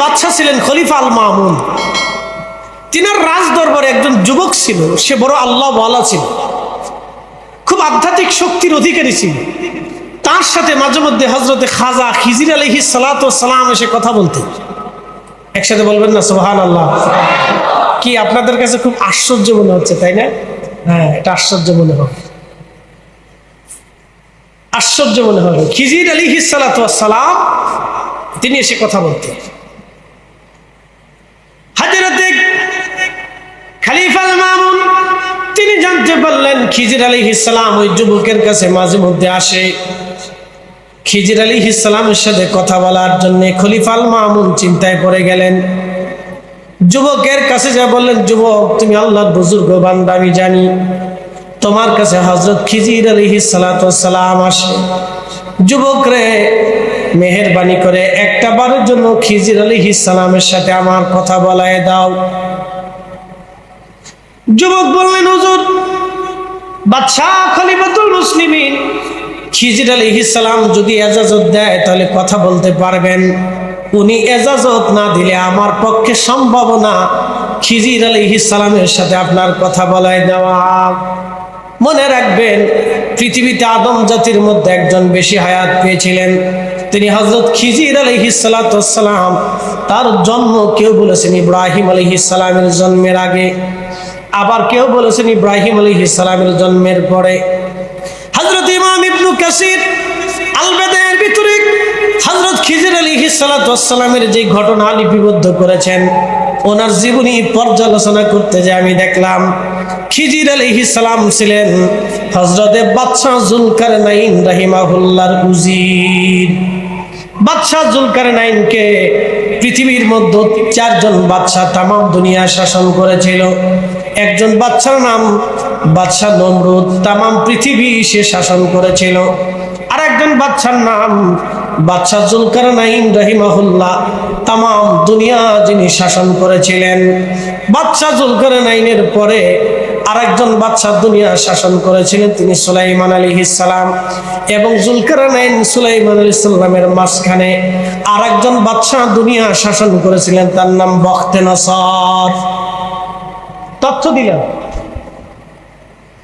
বাদশাহ ছিলেন খলিফা আল মামুন। তিনার রাজ দরবারে একজন যুবক ছিল, সে বড় আল্লাহ বলা ছিল। খুব আধ্যাত্মিক শক্তির অধিকারী ছিল। তার সাথে মাঝে মধ্যে হজরতে খাজা খিজির আলহি সালাম এসে কথা বলতেন। একসাথে বলবেন না সোহান আল্লাহ কি আপনাদের কাছে খুব আশ্চর্য মনে হচ্ছে, তাই না? হ্যাঁ এটা আশ্চর্য মনে হবে আশ্চর্য মনে হবে খিজির আলী সালাম তিনি এসে কথা বলতেন হাজরতে খালিফাল মামুন তিনি জানতে পারলেন খিজির আলী ইসলাম ওই যুবকের কাছে মাঝে মধ্যে আসে। খিজির আলী ইসলামের সাথে কথা বলার জন্য খলিফাল মামুন চিন্তায় পড়ে গেলেন। যুবকের কাছে যা বললেন, যুবক, তুমি আল্লাহর বুজুর্গ, বান্দা, আমি জানি। তোমার কাছে হজরত খিজির আলী সালাম আসে। যুবক রে, মেহরবানি করে একটা বারের জন্য খিজির আলী সালামের সাথে আমার কথা বলায় দাও। যুবক বললেন, হুজুর বাদশাহ খলিফাতুল মুসলিমিন। খিজির সালাম যদি এজাজত দেয়, তাহলে কথা বলতে পারবেন। উনি এজাজত না দিলে আমার পক্ষে সম্ভব না। খিজির সালামের সাথে আপনার কথা বলায় দেওয়া। মনে রাখবেন, পৃথিবীতে আদম জাতির মধ্যে একজন বেশি হায়াত পেয়েছিলেন। তিনি হজরত খিজির আলহিসাল্লাম তার জন্ম কেউ বলেছেন ইব্রাহিম আলহিসালামের জন্মের আগে। আবার কেউ বলেছেন ইব্রাহিম আলহিসালামের জন্মের পরে হজরত ইমাম ইবনু কাসির আলবেদের ভিতরে হজরত খিজির আলী সালামের যে ঘটনা লিপিবদ্ধ করেছেন, ওনার জীবনী পর্যালোচনা করতে যে আমি দেখলাম, খিজির আলী সালাম ছিলেন হজরতে বাদশাহ জুলকার নাইন রাহিমাহুল্লার উজির। বাদশাহ জুলকার নাইনকে পৃথিবীর মধ্যে চারজন বাদশাহ তাম দুনিয়া শাসন করেছিল। একজন বাদশার নাম বাদশাহ নমরুদ তাম পৃথিবী সে শাসন করেছিল। আর একজন বাদশার নাম বাদশাহ জুলকার নাইন রহিমাহুল্লাহ তাম দুনিয়া যিনি শাসন করেছিলেন। বাদশাহ জুলকার নাইনের পরে আরেকজন বাদশাহ দুনিয়া শাসন করেছিলেন, তিনি সুলাইমান আলী ইসালাম এবং জুলকার নাইন সুলাইমান আলী সাল্লামের মাঝখানে আরেকজন বাদশাহ দুনিয়া শাসন করেছিলেন, তার নাম বখতে নসর। তথ্য দিলাম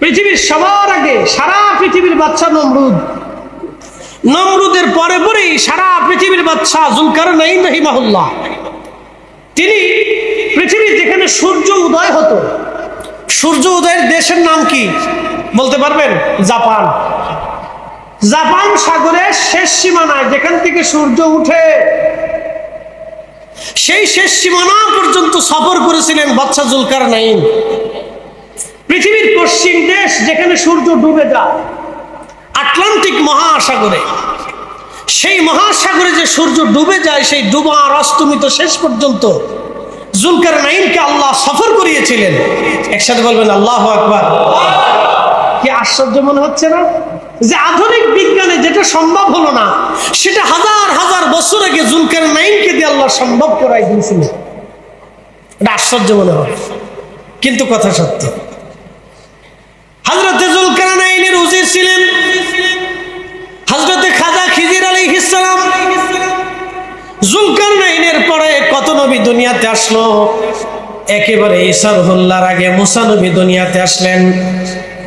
পৃথিবীর সবার আগে সারা পৃথিবীর বাচ্চা নমরুদ। নমরুদের পরে পরেই সারা পৃথিবীর বাচ্চা জুলকার নাইন তিনি পৃথিবীর যেখানে সূর্য উদয় হতো, সূর্য উদয়ের দেশের নাম কি বলতে পারবেন? জাপান। জাপান সাগরের শেষ সীমানায় যেখান থেকে সূর্য উঠে সেই শেষ সীমানা পর্যন্ত সফর করেছিলেন বাচ্চা জুলকার নাইন পৃথিবীর পশ্চিম দেশ যেখানে সূর্য ডুবে যায়, আটলান্টিক মহাসাগরে। সেই মহাসাগরে যে সূর্য ডুবে যায়, সেই ডুবা আর অস্তমিত শেষ পর্যন্ত জুলকার নাইনকে আল্লাহ সফর করিয়েছিলেন। একসাথে বলবেন, আল্লাহ আকবার। কি আশ্চর্য মনে হচ্ছে না? যে আধুনিক যেটা সম্ভব হলো না, সেটা হাজার হাজার বছর আগে জুলকার নাইনকে দিয়ে আল্লাহ সম্ভব করাই দিয়েছিল। এটা আশ্চর্য মনে হয়। কিন্তু কথা সত্য। নাইনের উজির ছিলেন খাজা খিজির আলী ইসলাম জুলকার নাইনের পরে কত নবী দুনিয়াতে আসলো? একেবারে ঈসার হল্লার আগে মুসা নবী দুনিয়াতে আসলেন।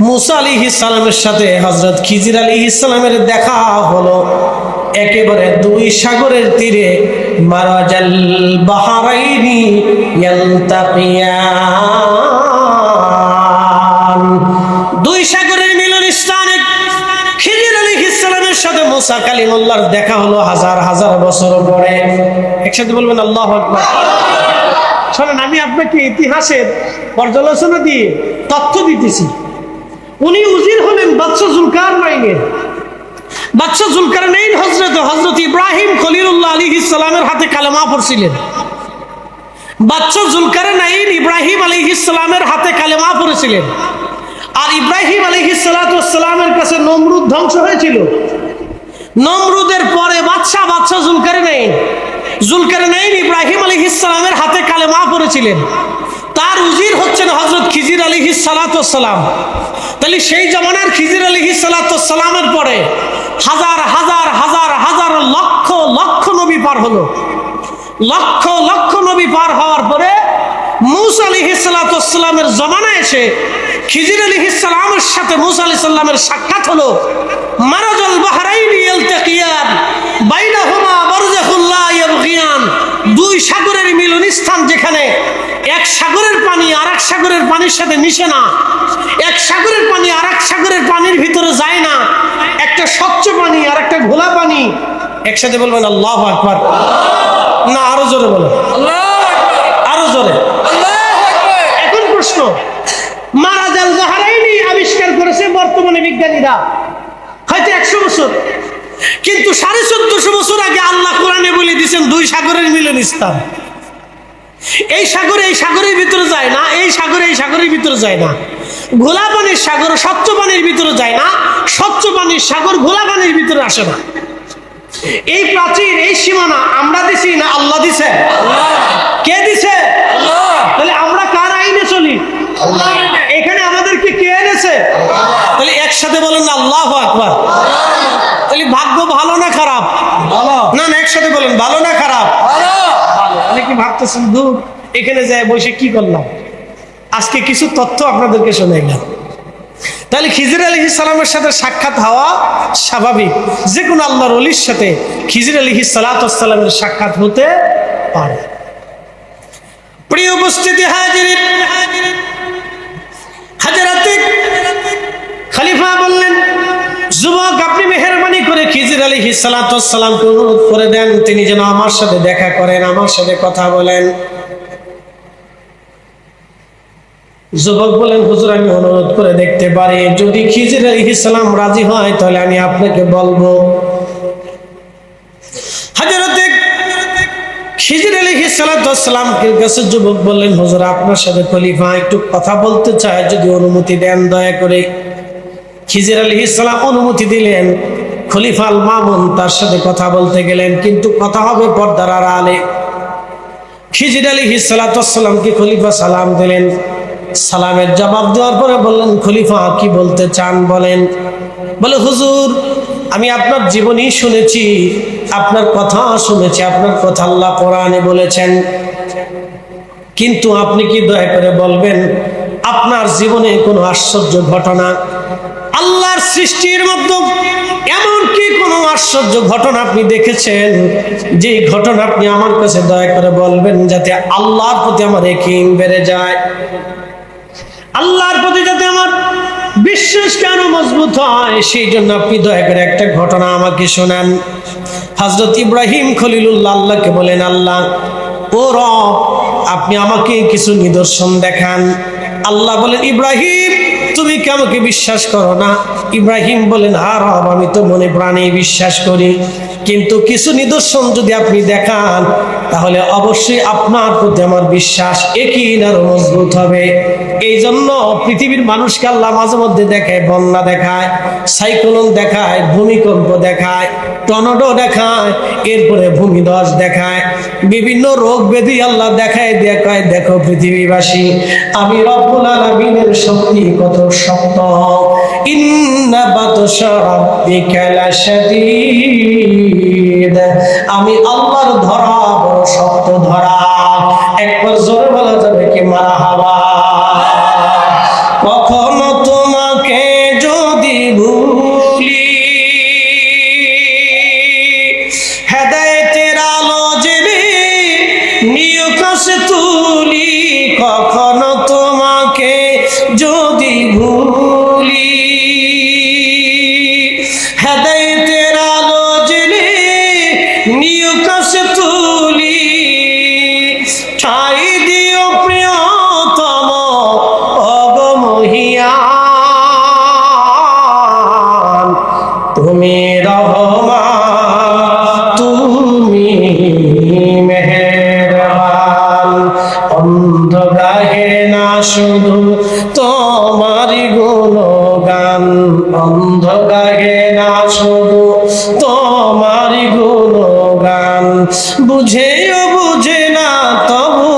মুসা আলী ইসলামের সাথে হজরত খিজির আলী ইসলামের দেখা হলো। একেবারে দুই সাগরের তীরে দুই সাগরের মিলন স্থানে খিজির আলী ইসলামের সাথে মুসা কালিমুল্লাহর দেখা হলো হাজার হাজার বছর পরে। একসাথে বলবেন, আল্লাহ শোনেন, আমি আপনাকে ইতিহাসের পর্যালোচনা দিয়ে তথ্য দিতেছি। উনি উজির হলেন বাদশা জুলকার নাইনের বাদশা জুলকার নাইন হজরত হজরত ইব্রাহিম খলিলুল্লাহ আলী ইসলামের হাতে কালেমা পড়ছিলেন। বাচ্চা জুলকার নাইন ইব্রাহিম আলী ইসলামের হাতে কালেমা পড়েছিলেন। আর ইব্রাহিম আলী সালামের কাছে নমরুদ ধ্বংস হয়েছিল। নমরুদের পরে বাদশা বাদশা Zulqarnain Zulqarnain Ibrahim Ali ইসলামের হাতে কালেমা পড়েছিলেন। তার উজির হচ্ছেন হজরত খিজির আলী সালাতাম তাহলে সেই জমানার খিজির আলী সালাতামের পরে হাজার হাজার হাজার হাজার লক্ষ লক্ষ নবী পার হলো। লক্ষ লক্ষ নবী পার হওয়ার পরে মুসা আলী হিসালামের জমানা এসে খিজির আলী ইসালামের সাথে মুসা আলি সাল্লামের সাক্ষাৎ হলো। মারাজল বাহারাইনি ইলতাকিয়ান বাইনাহুমা বারজাখুল্লাহ ইয়াবগিয়ান। দুই সাগরের মিলন স্থান যেখানে এক সাগরের পানি আর এক সাগরের পানির সাথে মিশে না। এক সাগরের পানি আর এক সাগরের পানির ভিতরে যায় না। একটা স্বচ্ছ পানি আর একটা ঘোলা পানি। একসাথে বলবেন, আল্লাহ আকবার। না, আরও জোরে বলো আরও জোরে। এখন প্রশ্ন মারাজাল জাহারাইনি আবিষ্কার করেছে বর্তমানে বিজ্ঞানীরা? হয়তো একশো বছর। কিন্তু সাড়ে চোদ্দশো বছর আগে আল্লাহ কোরআনে বলে দিয়েছেন, দুই সাগরের মিলন স্থান। এই সাগরে, এই সাগরের ভিতরে যায় না, এই সাগরে, এই সাগরের ভিতরে যায় না। ঘোলা পানির সাগর স্বচ্ছ পানির ভিতরে যায় না স্বচ্ছ পানির সাগর ঘোলা পানির ভিতরে আসে না। এই প্রাচীর এই সীমানা আমরা দিছি না আল্লাহ দিছে? কে দিছে? তাহলে আমরা কার আইনে চলি? এখানে আমাদেরকে কে এনেছে? তাহলে একসাথে বলেন আল্লাহ আকবার। তাহলে ভাগ্য ভালো না খারাপ? না না একসাথে বলেন ভালো না খারাপ? অনেকে ভাবতেছেন দূর এখানে যায় বসে কি করলাম? আজকে কিছু তথ্য আপনাদেরকে শোনাইলাম। তাহলে খিজির আলী সালামের সাথে সাক্ষাৎ হওয়া স্বাভাবিক। যে কোনো আল্লাহর অলির সাথে খিজির আলী সালাতামের সাক্ষাৎ হতে পারে। প্রিয় উপস্থিতি হাজির খালিফা খিজির আলী সালাতামকে অনুরোধ করে দেন, তিনি যেন আমার সাথে দেখা করেন, আমার সাথে কথা বলেন। যুবক বলেন, হুজুর, আমি অনুরোধ করে দেখতে পারি। যদি খিজির আলী ইসলাম রাজি হয়, তাহলে আমি আপনাকে বলব। যুবক বললেন, হুজুর, আপনার সাথে খলিফা একটু কথা বলতে চায়, যদি অনুমতি দেন, দয়া করে। খিজির আলী ইসলাম অনুমতি দিলেন। খলিফা আল মামুন তার সাথে কথা বলতে গেলেন, কিন্তু কথা হবে পর্দার আড়ালে। খিজির আলী সালাতামকে খলিফা সালাম দিলেন। সালামের জবাব দেওয়ার পরে বললেন, খলিফা, কি বলতে চান বলেন? বলে, হুজুর, আমি আপনার জীবনী শুনেছি, আপনার কথা শুনেছি, আপনার কথা আল্লাহ কোরআনে বলেছেন। কিন্তু আপনি কি দয়া করে বলবেন, আপনার জীবনে কোনো আশ্চর্য ঘটনা? আল্লাহর সৃষ্টির মধ্যে এমন কি কোনো আশ্চর্য ঘটনা আপনি দেখেছেন? যে ঘটনা আপনি আমার কাছে দয়া করে বলবেন যাতে আল্লাহর প্রতি আমার একিন বেড়ে যায়। আল্লাহর প্রতি যাতে আমার বিশ্বাস কেন মজবুত হয়, সেই জন্য আপনি দয়া করে একটা ঘটনা আমাকে শোনান। হজরত ইব্রাহিম খলিলুল্লাহ আল্লাহকে বলেন, আল্লাহ, ও রব, আপনি আমাকে কিছু নিদর্শন দেখান। আল্লাহ বলেন, ইব্রাহিম তুমি কি আমাকে বিশ্বাস করো না? ইব্রাহিম বলেন আর রব, আমি তো মনে প্রাণে বিশ্বাস করি। কিন্তু কিছু নিদর্শন যদি আপনি দেখান, তাহলে অবশ্যই আপনার প্রতি আমার বিশ্বাস একই না মজবুত হবে। এই জন্য পৃথিবীর মানুষকে আল্লাহ মাঝে মধ্যে দেখায়, বন্যা দেখায়, সাইক্লোন দেখায়, ভূমিকম্প দেখায়, টর্নেডো দেখায়, এরপরে ভূমিধস দেখায়, বিভিন্ন রোগ ব্যাধি আল্লাহ দেখায় দেখায় দেখো পৃথিবীবাসী, আমি রব্বুল আলামিনের শক্তি কত শক্ত। ইন্না বাতশা রাব্বিকা লাশাদীদ। আমি আল্লাহর ধরা বড় শক্ত ধরা। একবার জোরে বলা যাবে কি, মারা হাওয়া।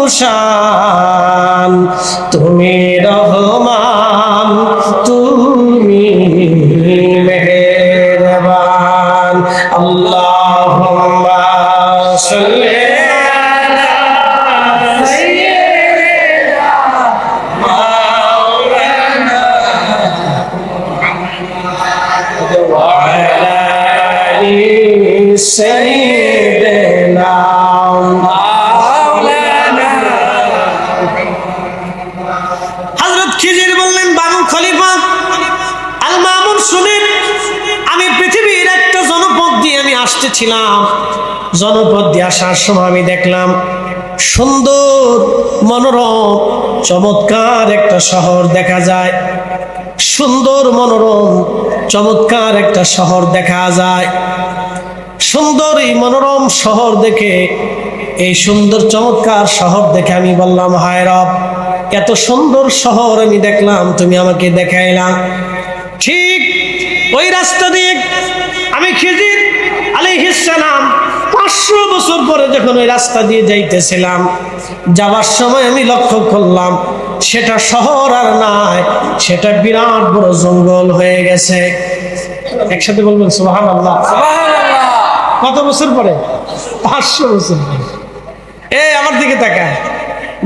তবু খিজির বললেন, বানু খলিফা, আল মামুন শুনেন আমি পৃথিবীর একটা জনপদ দিয়ে আমি আসতেছিলাম। জনপদ দিয়ে আসার সময় আমি দেখলাম সুন্দর, মনোরম, চমৎকার একটা শহর দেখা যায়। সুন্দর, মনোরম, চমৎকার একটা শহর দেখা যায়। সুন্দর, এই মনোরম শহর দেখে, এই সুন্দর, চমৎকার শহর দেখে আমি বললাম, হায় রব এত সুন্দর শহর আমি দেখলাম তুমি আমাকে দেখাইলাম ঠিক ওই রাস্তা দিয়ে আমি খিজির আলাইহিসসালাম পাঁচশো বছর পরে যখন ওই রাস্তা দিয়ে যাইতেছিলাম যাওয়ার সময় আমি লক্ষ্য করলাম সেটা শহর আর নাই সেটা বিরাট বড় জঙ্গল হয়ে গেছে। একসাথে বলবেন সুবহান আল্লাহ কত বছর পরে? পাঁচশো বছর পরে। এই আমার দিকে তাকায়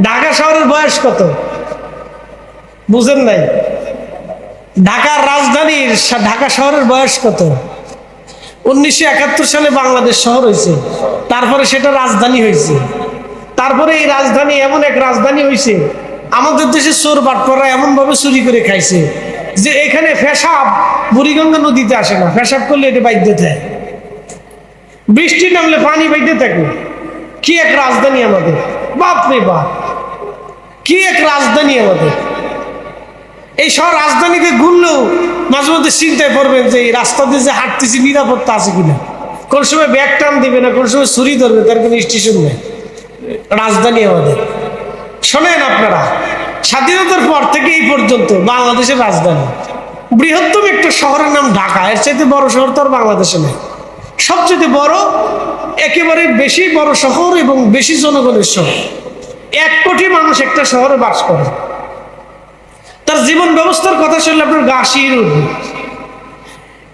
ঢাকা শহরের বয়স কত? বুঝেন নাই? ঢাকার রাজধানীর ঢাকা শহরের বয়স কত? উনিশশো একাত্তর সালে বাংলাদেশ শহর হয়েছে। তারপরে সেটা রাজধানী হয়েছে। তারপরে এই রাজধানী এমন এক রাজধানী হয়েছে, আমাদের দেশে চোর বাটপরা এমন ভাবে চুরি করে খাইছে যে এখানে ফেসাব বুড়িগঙ্গা নদীতে আসে না। ফেসাব করলে এটা বাইদ্য থাকে বৃষ্টি নামলে পানি বাইতে থাকে কি এক রাজধানী আমাদের? বাপ রে বাপ। কি এক রাজধানী আমাদের? এই সব রাজধানীতে ঘুরলেও মাঝে মধ্যে চিন্তায় পড়বেন যে এই রাস্তা দিয়ে যে হাঁটতেছি, নিরাপত্তা আছে কিনা? কোন সময় ব্যাগ টান দিবে না, কোন সময় ছুরি ধরবে, তার কোনো স্টেশন নেই। রাজধানী আমাদের। শোনেন আপনারা, স্বাধীনতার পর থেকে এই পর্যন্ত বাংলাদেশের রাজধানী। বৃহত্তম একটা শহরের নাম ঢাকা, এর চাইতে বড় শহর তো আর বাংলাদেশে নেই। সবচেয়ে বড়, একেবারে বেশি বড় শহর এবং বেশি জনগণের শহর। এক কোটি মানুষ একটা শহরে বাস করে। তার জীবন ব্যবস্থার কথা শুনলে আপনার গা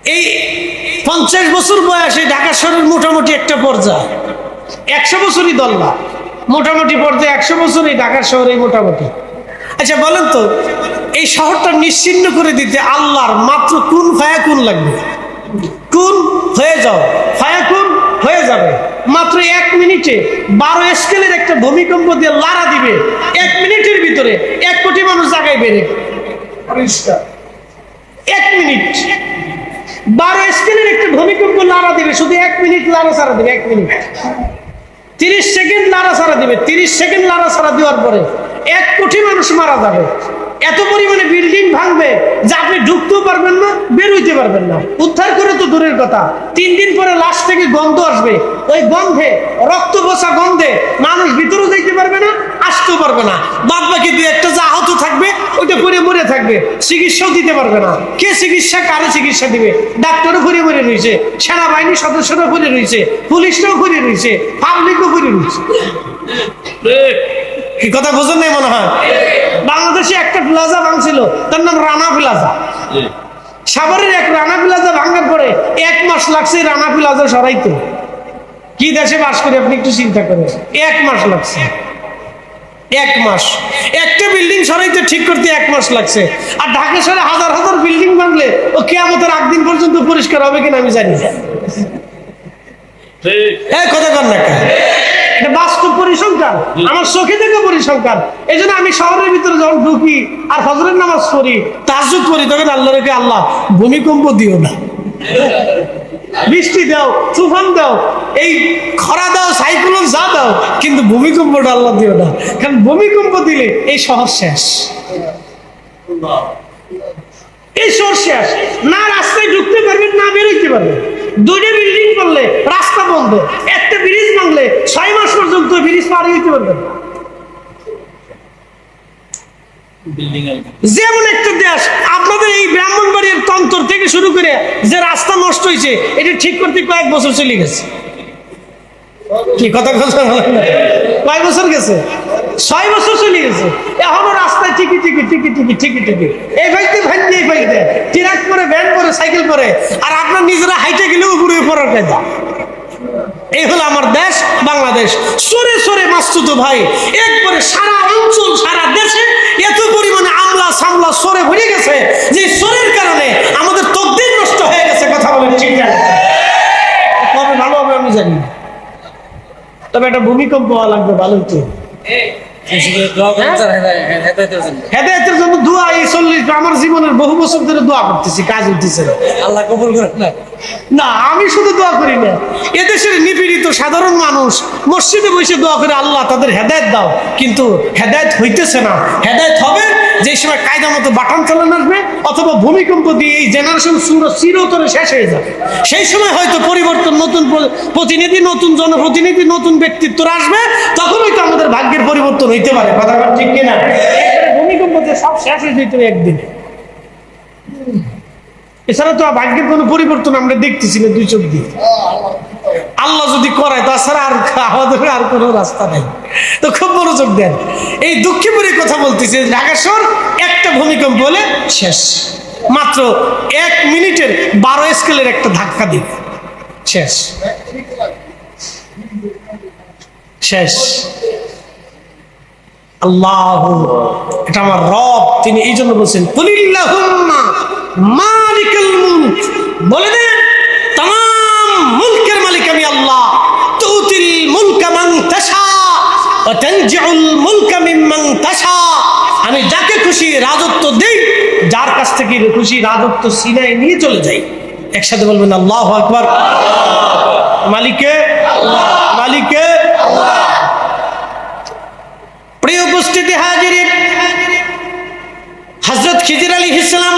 এই পঞ্চাশ বছর বয়সে ঢাকা শহরের মোটামুটি একটা পর্যায়ে। একশো বছরই দল্লা মোটামুটি পর্যায়ে একশো বছরই ঢাকা শহরে মোটামুটি। আচ্ছা বলেন তো, এই শহরটা নিশ্চিন্ন করে দিতে আল্লাহর মাত্র কোন ফায়া কোন লাগবে? কোন হয়ে যাও ফায়া কোন হয়ে যাবে। মাত্র এক মিনিটে বারো স্কেলের একটা ভূমিকম্প দিয়ে লারা দিবে। এক মিনিটের ভিতরে এক কোটি মানুষ জায়গায় বেড়ে এক মিনিট। বারো স্কেলের একটা ভূমিকম্প লারা দিবে শুধু এক মিনিট লারা সারা দিবে এক মিনিট। তিরিশ সেকেন্ড লারা সারা দিবে তিরিশ সেকেন্ড লারা সারা দেওয়ার পরে এক কোটি মানুষ মারা যাবে। এত পরিমাণে বিল্ডিং ভাঙবে যে আপনি ঢুকতেও পারবেন না বের হইতে পারবেন না। উদ্ধার করে তো দূরের কথা। তিন দিন পরে লাশ থেকে গন্ধ আসবে। ওই গন্ধে রক্ত বসা গন্ধে মানুষ ভিতরেও যাইতে পারবে না আসতেও পারবে না। বাদ বাকি দু একটা যে আহত থাকবে ওইটা পরে মরে থাকবে চিকিৎসাও দিতে পারবে না। কে চিকিৎসা কারে চিকিৎসা দিবে? ডাক্তারও ঘুরে মরে রয়েছে সেনাবাহিনীর সদস্যরাও ঘুরে রয়েছে পুলিশরাও ঘুরে রয়েছে পাবলিকও ঘুরে রয়েছে। কি কথা বোঝেন নাই মনে হয়? বাংলাদেশে একটা প্লাজা ভাঙছিল তার নাম রানা প্লাজা। সাভারের এক রানা প্লাজা ভাঙার পরে এক মাস লাগছে রানা প্লাজা সরাইতে। কি দেশে বাস করে আপনি একটু চিন্তা করেন। এক মাস লাগছে। এক মাস। একটা বিল্ডিং সরাইতে ঠিক করতে এক মাস লাগছে। আর ঢাকা শহরে হাজার হাজার বিল্ডিং বানলে ও কেয়ামতের একদিন পর্যন্ত পরিষ্কার হবে কিনা আমি জানি না। এই কথা কর না এটা বাস্তব পরিসংখ্যান। আমার চোখে দেখে পরিসংখ্যান। এই জন্য আমি শহরের ভিতরে যখন ঢুকি আর ফজরের নামাজ পড়ি তাজুদ পড়ি তখন আল্লাহ রেখে আল্লাহ ভূমিকম্প দিও না। বৃষ্টি দাও, তুফান দাও, এই খরা দাও সাইক্লোন যা দাও, কিন্তু ভূমিকম্পটা আল্লাহ দিও না। কারণ ভূমিকম্প দিলে এই শহর শেষ। এই শহর শেষ। না রাস্তায় ঢুকতে পারবেন, না বেরোইতে পারবেন। দুইটা বিল্ডিং করলে রাস্তা বন্ধ, একটা ব্রিজ ভাঙলে ছয় মাস পর্যন্ত ব্রিজ পার হইতে পারবেন না। যেমন একটা দেশ, আপনাদের এই ব্রাহ্মণবাড়ির তন্তর থেকে শুরু করে যে রাস্তা নষ্ট হয়েছে, এটা ঠিক করতে কয়েক বছর চলে গেছে। কি কথা বলেন বছর গেছে? ছয় বছর চলে গেছে। এখনও রাস্তায় ঠিকই ঠিকই ঠিকই ঠিকই ঠিকই ঠিকই এই ফাইতে ভাইতে এই ফাইতে ট্রাক করে ভ্যান করে সাইকেল করে আর আপনার নিজেরা হাইটে গেলেও উপরে পড়ার কায়দা এই হলো আমার দেশ, বাংলাদেশ। সরে সরে মাস্তুত ভাই, একবারে সারা অঞ্চল, সারা দেশে এত পরিমাণে আমলা সামলা সরে ভরে গেছে যে সরের কারণে আমাদের তকদির নষ্ট হয়ে গেছে, কথা বলেন ঠিক কবে ভালো হবে, আমি জানি তবে একটা ভূমিকম্প হওয়া লাগবে, ভালো তো দোয়া, এই চল্লিশ, আমার জীবনের বহু বছর ধরে দোয়া করতেছি, কাজ না। আল্লাহ কবুল করে না। না, আমি শুধু দোয়া করি না। এদেশের নিপীড়িত সাধারণ মানুষ মসজিদে বসে দোয়া করে, আল্লাহ তাদের হেদায়ত দাও। কিন্তু হেদায়ত হইতেছে না। হেদায়ত হবে যে সময় কায়দা মতো বাটন চালানো আসবে, অথবা ভূমিকম্প দিয়ে এই জেনারেশন চিরতরে শেষ হয়ে যাবে। সেই সময় হয়তো পরিবর্তন, নতুন প্রতিনিধি, নতুন জনপ্রতিনিধি, নতুন ব্যক্তিত্ব আসবে তখন হয়তো আমাদের ভাগ্যের পরিবর্তন হইতে পারে। কথা ঠিক কিনা ভূমিকম্প দিয়ে সব শেষ হয়ে যেত একদিনে। এছাড়া তো ভাগ্যের কোনো পরিবর্তন আমরা দেখতেছি না দুই চোখ দিয়ে। আল্লাহ যদি করে তাছাড়া আর আমাদের আর কোনো রাস্তা নেই। তো খুব মনোযোগ দেন। এই দুঃখীপুরে কথা বলতেছে ঢাকা শহর একটা ভূমিকম্প হলে শেষ। মাত্র এক মিনিটের বারো স্কেলের একটা ধাক্কা দিবে শেষ। শেষ। আল্লাহ এটা আমার রব, তিনি এই জন্য বলছেন, কুলিল্লাহুম্মা মালিকাল মুলক। বলে দেন তাম মুলকের মালিক আমি আল্লাহ। তুতিল মুলকা মান তাশা, ওয়া তানজিউল মুলকা মিম্মান তাশা। আমি যাকে খুশি রাজত্ব দেই, যার কাছ থেকে খুশি রাজত্ব সিনায় নিয়ে চলে যাই। একসাথে বলবেন, আল্লাহু আকবার। মালিকে মালিকে। প্রিয় উপস্থিতি হাজির হজরত খিজির আলী ইসলাম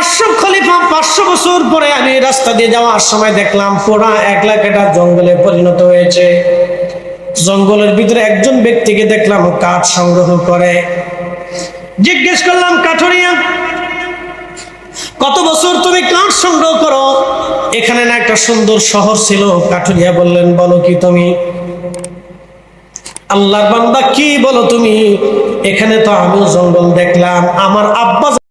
পাঁচশো খলিফা, পাঁচশো বছর পরে আমি রাস্তা দিয়ে যাওয়ার সময় দেখলাম পোড়া এক লাখ জঙ্গলে পরিণত হয়েছে। জঙ্গলের ভিতরে একজন ব্যক্তিকে দেখলাম কাঠ সংগ্রহ করে। জিজ্ঞেস করলাম, কাঠরিয়া, কত বছর তুমি কাঠ সংগ্রহ করো? এখানে না একটা সুন্দর শহর ছিল। কাঠুরিয়া বললেন, বলো কি তুমি? আল্লাহর বান্দা, কি বলো তুমি? এখানে তো আমিও জঙ্গল দেখলাম। আমার আব্বা